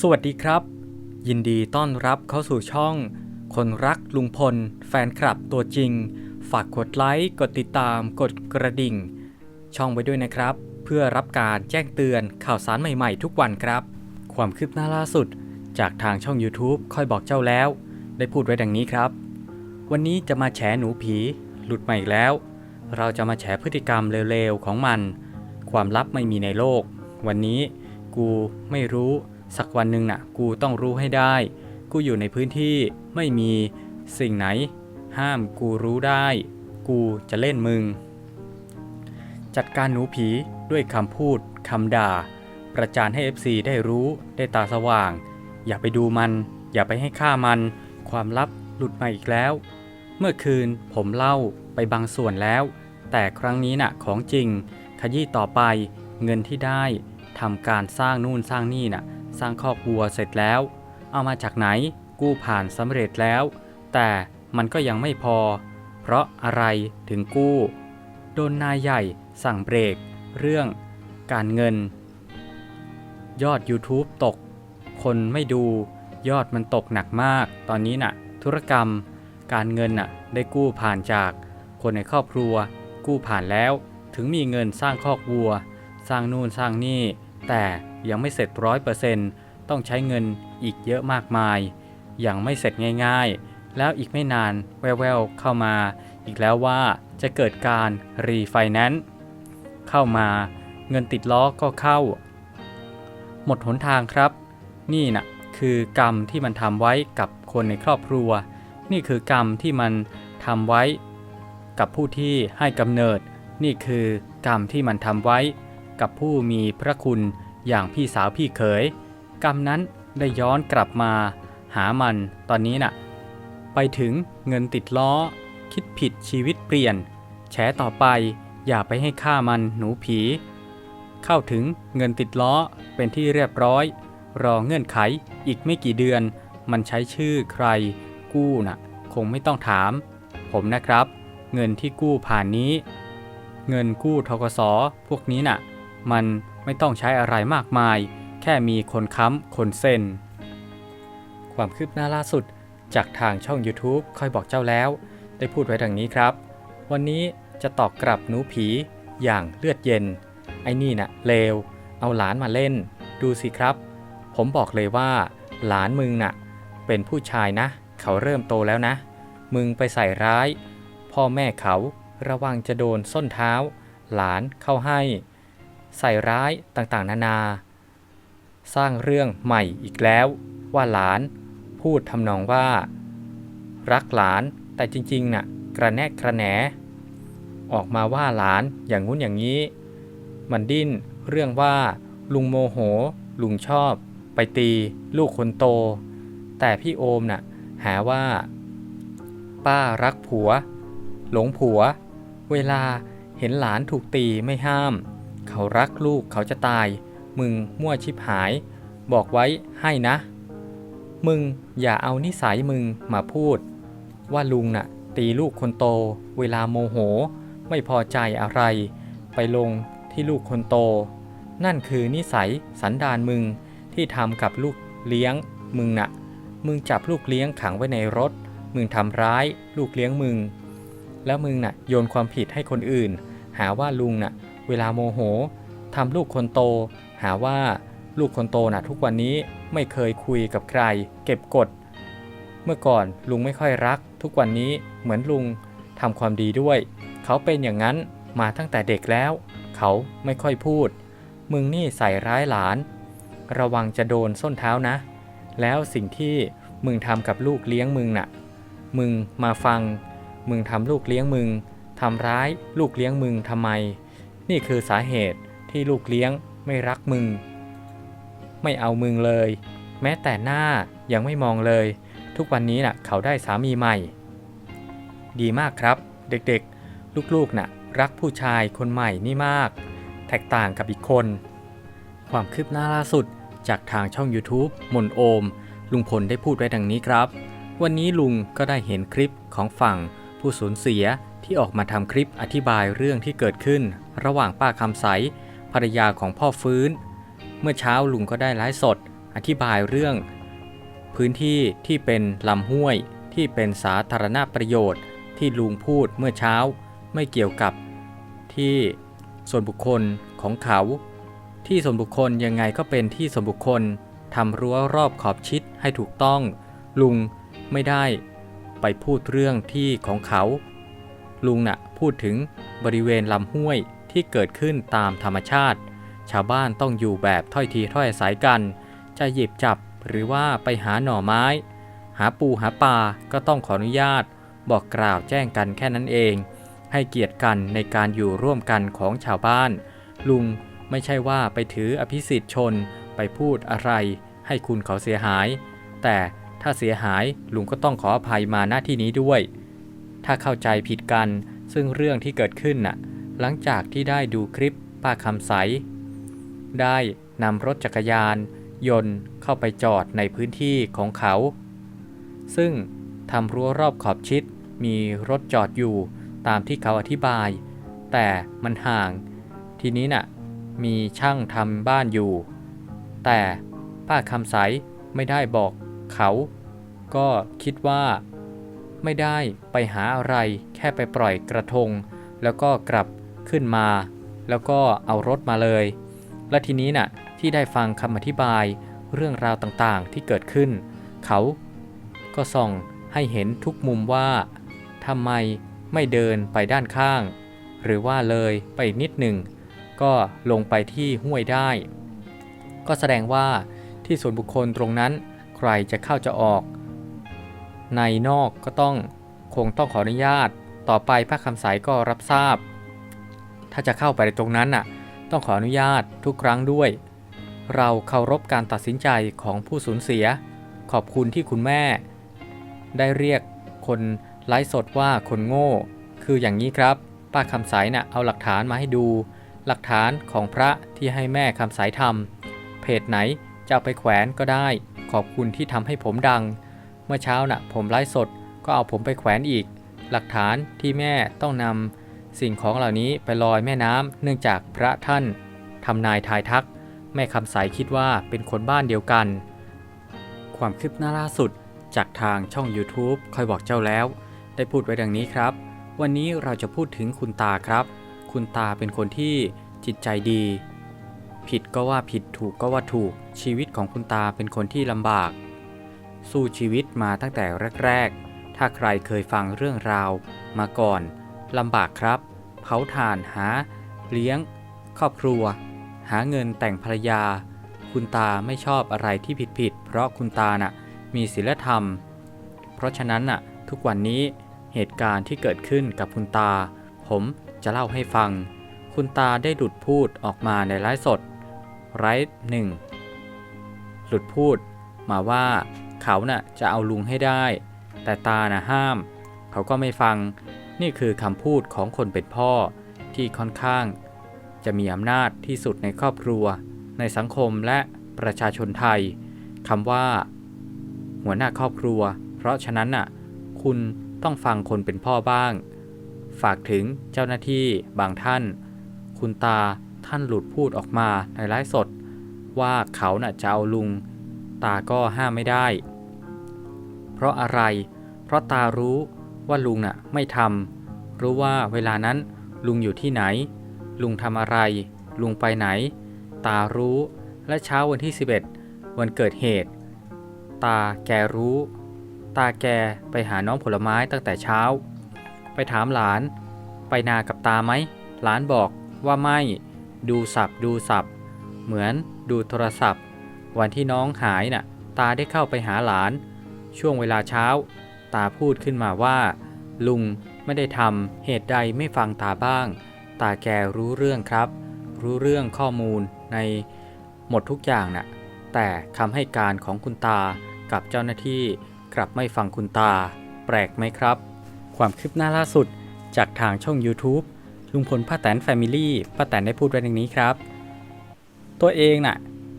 สวัสดีครับ ยินดีต้อนรับเข้าสู่ช่อง คนรักลุงพล แฟนคลับตัวจริง ฝากกดไลค์ กดติดตาม กดกระดิ่ง ช่องไว้ด้วยนะครับ เพื่อรับการแจ้งเตือนข่าวสารใหม่ๆ ทุกวันครับ ความคืบหน้าล่าสุด จากทางช่อง YouTube ค่อยบอกเจ้าแล้ว ได้พูดไว้ดังนี้ครับ วันนี้จะมาแฉหนูผี หลุดมาอีกแล้ว เราจะมาแฉพฤติกรรมเลวๆของมัน ความลับไม่มีในโลก วันนี้ กูไม่รู้ สักวันหนึ่งน่ะ กูต้องรู้ให้ได้ กูอยู่ในพื้นที่ไม่มีสิ่งไหน ห้ามกูรู้ได้ กูจะเล่นมึง จัดการหนูผีด้วยคำพูดคำด่า ประจานให้ FC ได้รู้ได้ตาสว่าง อย่าไปดูมัน อย่าไปให้ค่ามัน ความลับหลุดมาอีกแล้ว เมื่อคืนผมเล่าไปบางส่วนแล้ว แต่ครั้งนี้น่ะของจริง ขยี้ต่อไปเงินที่ได้ทำการสร้างนู่นสร้างนี่น่ะ สร้างครอบครัวเสร็จแล้ว เอามาจากไหนกู้ผ่านสำเร็จแล้ว แต่มันก็ยังไม่พอ เพราะอะไรถึงกู้ โดนนายใหญ่สั่งเบรก เรื่องการเงิน ยอด YouTube ตก คนไม่ดูยอดมันตกหนักมาก ตอนนี้น่ะ ธุรกรรม การเงินน่ะได้กู้ผ่านจาก คนในครอบครัว กู้ผ่านแล้ว ถึงมีเงินสร้างครอบวัว สร้างนู่นสร้างนี่ แต่ ยังไม่เสร็จร้อยเปอร์เซ็นต์ต้องใช้เงินอีกเยอะมากมายยังไม่เสร็จง่ายๆ แล้วอีกไม่นานแววๆเข้ามา อีกแล้วว่าจะเกิดการรีไฟแนนซ์เข้ามาเงินติดล้อก็เข้า หมดหนทางครับ นี่นะ่ะคือกรรมที่มันทำไว้กับคนในครอบครัว นี่คือกรรมที่มันทำไว้กับผู้ที่ให้กำเนิด นี่คือกรรมที่มันทำไว้กับผู้มีพระคุณ อย่างพี่สาวพี่เขย กรรมนั้นได้ย้อนกลับมา หามันตอนนี้น่ะ ไปถึงเงินติดล้อ คิดผิดชีวิตเปลี่ยน แฉต่อไปอย่าไปให้ค่ามันหนูผี เข้าถึงเงินติดล้อเป็นที่เรียบร้อย รอเงื่อนไขอีกไม่กี่เดือน มันใช้ชื่อใคร กู้น่ะ คงไม่ต้องถาม ผมนะครับ เงินที่กู้ผ่านนี้ เงินกู้ทกสพวกนี้น่ะ มัน ไม่ต้องใช้อะไรมากมาย แค่มีคนค้ำคนเซ็น ความคืบหน้าล่าสุดจากทางช่อง YouTube ค่อยบอกเจ้าแล้ว ได้พูดไว้ดังนี้ครับ วันนี้จะตอบกลับหนูผีอย่างเลือดเย็น ไอ้นี่น่ะเลว เอาหลานมาเล่น ดูสิครับ ผมบอกเลยว่า หลานมึงน่ะ เป็นผู้ชายนะ เขาเริ่มโตแล้วนะ มึงไปใส่ร้าย พ่อแม่เขาระวังจะโดนส้นเท้า หลานเข้าให้ ใส่ร้ายต่างๆ นานา สร้างเรื่องใหม่อีกแล้ว ว่าหลานพูดทำนองว่า รักหลานแต่จริงๆน่ะกระแนกกระแหน ออกมาว่าหลานอย่างงู้นอย่างนี้ มันดิ้นเรื่องว่าลุงโมโห ลุงชอบ ไปตีลูกคนโต แต่พี่โอมน่ะหาว่า ป้ารักผัว หลงผัว เวลาเห็นหลานถูกตีไม่ห้าม เขารักลูกเขาจะตาย มึงมั่วชิบหาย บอกไว้ให้นะ มึงอย่าเอานิสัยมึงมาพูด ว่าลุงน่ะ ตีลูกคนโต เวลาโมโห ไม่พอใจอะไร ไปลงที่ลูกคนโต นั่นคือนิสัยสันดานมึงที่ทำกับลูกเลี้ยงมึงน่ะ มึงจับลูกเลี้ยงขังไว้ในรถ มึงทำร้ายลูกเลี้ยงมึง แล้วมึงน่ะโยนความผิดให้คนอื่น หาว่าลุงน่ะ เวลาโมโหทำลูกคนโต หาว่าลูกคนโตน่ะทุกวันนี้ไม่เคยคุยกับใคร เก็บกด เมื่อก่อนลุงไม่ค่อยรัก ทุกวันนี้เหมือนลุงทำความดีด้วย เขาเป็นอย่างนั้นมาตั้งแต่เด็กแล้ว เขาไม่ค่อยพูด มึงนี่ใส่ร้ายหลาน ระวังจะโดนส้นเท้านะ แล้วสิ่งที่มึงทำกับลูกเลี้ยงมึงน่ะ มึงมาฟัง มึงทำลูกเลี้ยงมึงทำร้ายลูกเลี้ยงมึงทำไม นี่คือสาเหตุที่ลูกเลี้ยงไม่รักมึง ไม่เอามึงเลย แม้แต่หน้ายังไม่มองเลย ทุกวันนี้น่ะเขาได้สามีใหม่ ดีมากครับ เด็กๆ ลูกๆน่ะรักผู้ชายคนใหม่นี่มาก แตกต่างกับอีกคน ความคืบหน้าล่าสุดจากทางช่อง YouTube มนโอม ลุงพลได้พูดไว้ดังนี้ครับ วันนี้ลุงก็ได้เห็นคลิปของฝั่งผู้สูญเสีย ที่ออกมาทำคลิปอธิบายเรื่องที่เกิดขึ้น ระหว่างป้าคำใสภรรยาของพ่อฟื้น เมื่อเช้าลุงก็ได้ไลฟ์สด อธิบายเรื่อง พื้นที่ที่เป็นลำห้วย ที่เป็นสาธารณประโยชน์ ที่ลุงพูดเมื่อเช้า ไม่เกี่ยวกับที่ส่วนบุคคลของเขา ที่ส่วนบุคคลยังไงก็เป็นที่ส่วนบุคคลทำรั้วรอบขอบชิดให้ถูกต้อง ลุงไม่ได้ไปพูดเรื่องที่ของเขา ลุงน่ะพูดถึงบริเวณลำห้วยที่เกิดขึ้นตามธรรมชาติ ชาวบ้านต้องอยู่แบบถ้อยทีถ้อยอาศัยกัน จะหยิบจับหรือว่าไปหาหน่อไม้ หาปูหาปลาก็ต้องขออนุญาต บอกกล่าวแจ้งกันแค่นั้นเอง ให้เกียรติกันในการอยู่ร่วมกันของชาวบ้าน ลุงไม่ใช่ว่าไปถืออภิสิทธิ์ชนไปพูดอะไร ให้คุณเขาเสียหาย แต่ถ้าเสียหายลุงก็ต้องขออภัยมาหน้าที่นี้ด้วย ถ้าเข้าใจผิดกัน ซึ่งเรื่องที่เกิดขึ้นน่ะ หลังจากที่ได้ดูคลิปป้าคำใส ได้นำรถจักรยาน ยนต์เข้าไปจอดในพื้นที่ของเขา ซึ่งทำรั้วรอบขอบชิด มีรถจอดอยู่ตามที่เขาอธิบาย แต่มันห่าง ทีนี้น่ะ มีช่างทำบ้านอยู่ แต่ป้าคำใสไม่ได้บอกเขา ก็คิดว่า ไม่ได้ไปหาอะไร แค่ไปปล่อยกระทง แล้วก็กลับขึ้นมา แล้วก็เอารถมาเลย และทีนี้น่ะที่ได้ฟังคำอธิบายเรื่องราวต่างๆที่เกิดขึ้น เขาก็ส่องให้เห็นทุกมุมว่าทำไมไม่เดินไปด้านข้าง หรือว่าเลยไปอีกนิดหนึ่ง ก็ลงไปที่ห้วยได้ ก็แสดงว่าที่ส่วนบุคคลตรงนั้นใครจะเข้าจะออก ในนอกก็ต้องคงต้องขออนุญาต ต่อไปพระคำสายก็รับทราบ ถ้าจะเข้าไปในตรงนั้นน่ะ ต้องขออนุญาตทุกครั้งด้วย เราเคารพการตัดสินใจของผู้สูญเสีย ขอบคุณที่คุณแม่ ได้เรียกคนไลฟ์สดว่าคนโง่ คืออย่างนี้ครับ ป้าคำสายน่ะเอาหลักฐานมาให้ดู หลักฐานของพระที่ให้แม่คำสายทำเพจไหนจะเอาไปแขวนก็ได้ ขอบคุณที่ทำให้ผมดัง เมื่อเช้าน่ะผมไลฟ์สดก็เอาผมไปแขวนอีก หลักฐานที่แม่ต้องนำสิ่งของเหล่านี้ไปลอยแม่น้ำเนื่องจากพระท่านทำนายทายทัก แม่คำสายคิดว่าเป็นคนบ้านเดียวกัน ความคืบหน้าล่าสุดจากทางช่อง YouTube คอยบอกเจ้าแล้ว ได้พูดไว้ดังนี้ครับ วันนี้เราจะพูดถึงคุณตาครับ คุณตาเป็นคนที่จิตใจดี ผิดก็ว่าผิดถูกก็ว่าถูกชีวิตของคุณตาเป็นคนที่ลำบาก สู้ชีวิตมาตั้งแต่แรก ๆ ถ้าใครเคยฟังเรื่องราวมาก่อนลำบากครับ เผาถ่านหา เลี้ยง ครอบครัว หาเงินแต่งภรรยา คุณตาไม่ชอบอะไรที่ผิดๆเพราะคุณตาน่ะมีศีลธรรม เพราะฉะนั้นน่ะทุกวันนี้เหตุการณ์ที่เกิดขึ้นกับคุณตา ผมจะเล่าให้ฟัง คุณตาได้หลุดพูดออกมาในไลฟ์สดไลฟ์หนึ่งหลุดพูดมาว่า เขาน่ะจะเอาลุงให้ได้ แต่ตาน่ะห้าม เขาก็ไม่ฟัง นี่คือคำพูดของคนเป็นพ่อที่ค่อนข้าง จะมีอำนาจที่สุดในครอบครัว ในสังคมและประชาชนไทยคำว่า หัวหน้าครอบครัว เพราะฉะนั้นน่ะ คุณต้องฟังคนเป็นพ่อบ้าง ฝากถึงเจ้าหน้าที่บางท่าน คุณตาท่านหลุดพูดออกมาในไลฟ์สด ว่าเขาน่ะจะเอาลุง ตาก็ห้ามไม่ได้ เพราะอะไร เพราะตารู้ว่าลุงน่ะไม่ทำรู้ว่าเวลานั้นลุงอยู่ที่ไหน ลุงทำอะไร ลุงไปไหน ตารู้และเช้าวันที่ 11 วันเกิดเหตุ ตาแกรู้ ตาแกไปหาน้องผลไม้ตั้งแต่เช้า ไปถามหลาน ไปนากับตาไหม หลานบอกว่าไม่ ดูสับดูสับ เหมือนดูโทรศัพท์ วันที่น้องหายน่ะ ตาได้เข้าไปหาหลาน ช่วงเวลาเช้า ตาพูดขึ้นมาว่า ลุงไม่ได้ทำเหตุใดไม่ฟังตาบ้าง ตาแกรู้เรื่องครับ รู้เรื่องข้อมูลในหมดทุกอย่างน่ะแต่คำให้การของคุณตากับเจ้าหน้าที่กลับไม่ฟังคุณตา แปลกไหมครับ ความคืบหน้าล่าสุดจากทางช่อง YouTube ลุงพลป้าแตนแฟมิลี่ป้าแตนได้พูดไว้ดังนี้ครับ ตัวเองน่ะ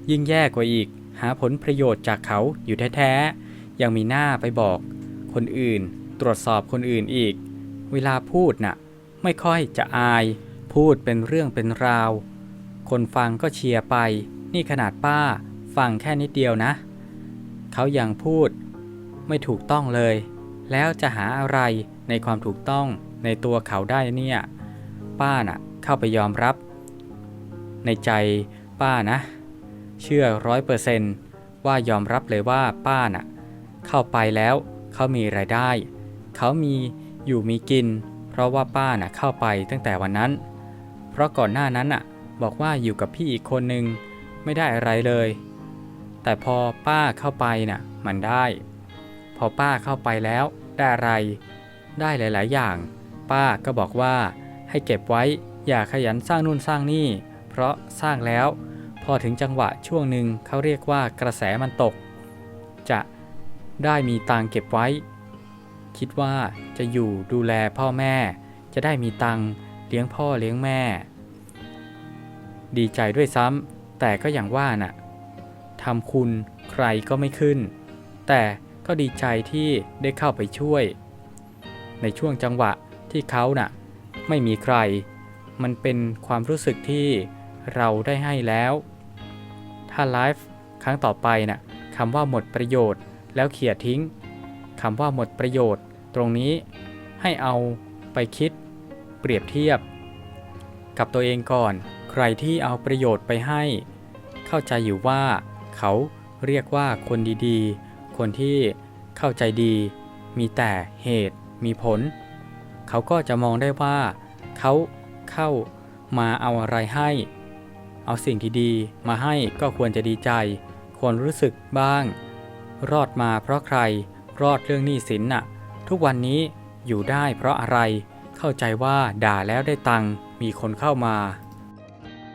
ยิ่งแย่กว่าอีก หาผลประโยชน์จากเขาอยู่แท้ๆ ยังมีหน้าไปบอกคนอื่น ตรวจสอบคนอื่นอีก เวลาพูดน่ะ ไม่ค่อยจะอาย พูดเป็นเรื่องเป็นราว คนฟังก็เชียร์ไป นี่ขนาดป้าฟังแค่นิดเดียวนะ เขายังพูด ไม่ถูกต้องเลย แล้วจะหาอะไรในความถูกต้องในตัวเขาได้เนี่ย ป้าน่ะเข้าไปยอมรับ ในใจป้านะ เชื่อร้อยเปอร์เซนต์ว่ายอมรับเลยว่าป้าน่ะ เข้าไปแล้ว เขามีรายได้ เขามีอยู่มีกิน เพราะว่าป้าน่ะเข้าไปตั้งแต่วันนั้น เพราะก่อนหน้านั้นน่ะ บอกว่าอยู่กับพี่อีกคนนึงไม่ได้อะไรเลย แต่พอป้าเข้าไปน่ะ มันได้ พอป้าเข้าไปแล้วได้อะไร ได้หลาย ๆ อย่าง ป้าก็บอกว่าให้เก็บไว้อย่าขยันสร้างนู่นสร้างนี่ เพราะสร้างแล้ว พอถึงจังหวะช่วงหนึ่งเขาเรียกว่ากระแสมันตก จะ ได้มีตังค์เก็บไว้ คิดว่าจะอยู่ดูแลพ่อแม่ จะได้มีตังค์เลี้ยงพ่อเลี้ยงแม่ ดีใจด้วยซ้ำแต่ก็อย่างว่าน่ะทำคุณใครก็ไม่ขึ้น แต่ก็ดีใจที่ได้เข้าไปช่วย ในช่วงจังหวะที่เขาน่ะ ไม่มีใคร มันเป็นความรู้สึกที่เราได้ให้แล้ว ถ้าไลฟ์ครั้งต่อไปน่ะคำว่าหมดประโยชน์ แล้วเขี่ยทิ้งคำว่าหมดประโยชน์ ตรงนี้ให้เอาไปคิด เปรียบเทียบ กับตัวเองก่อน ใครที่เอาประโยชน์ไปให้ เข้าใจอยู่ว่า เขาเรียกว่าคนดีๆ คนที่เข้าใจดี มีแต่เหตุมีผล เขาก็จะมองได้ว่า เขาเข้ามาเอาอะไรให้ เอาสิ่งที่ดีมาให้ก็ควรจะดีใจ ควรรู้สึกบ้าง รอดมาเพราะใคร รอดเรื่องหนี้สินน่ะ ทุกวันนี้อยู่ได้เพราะอะไร เข้าใจว่าด่าแล้วได้ตังค์ มีคนเข้ามา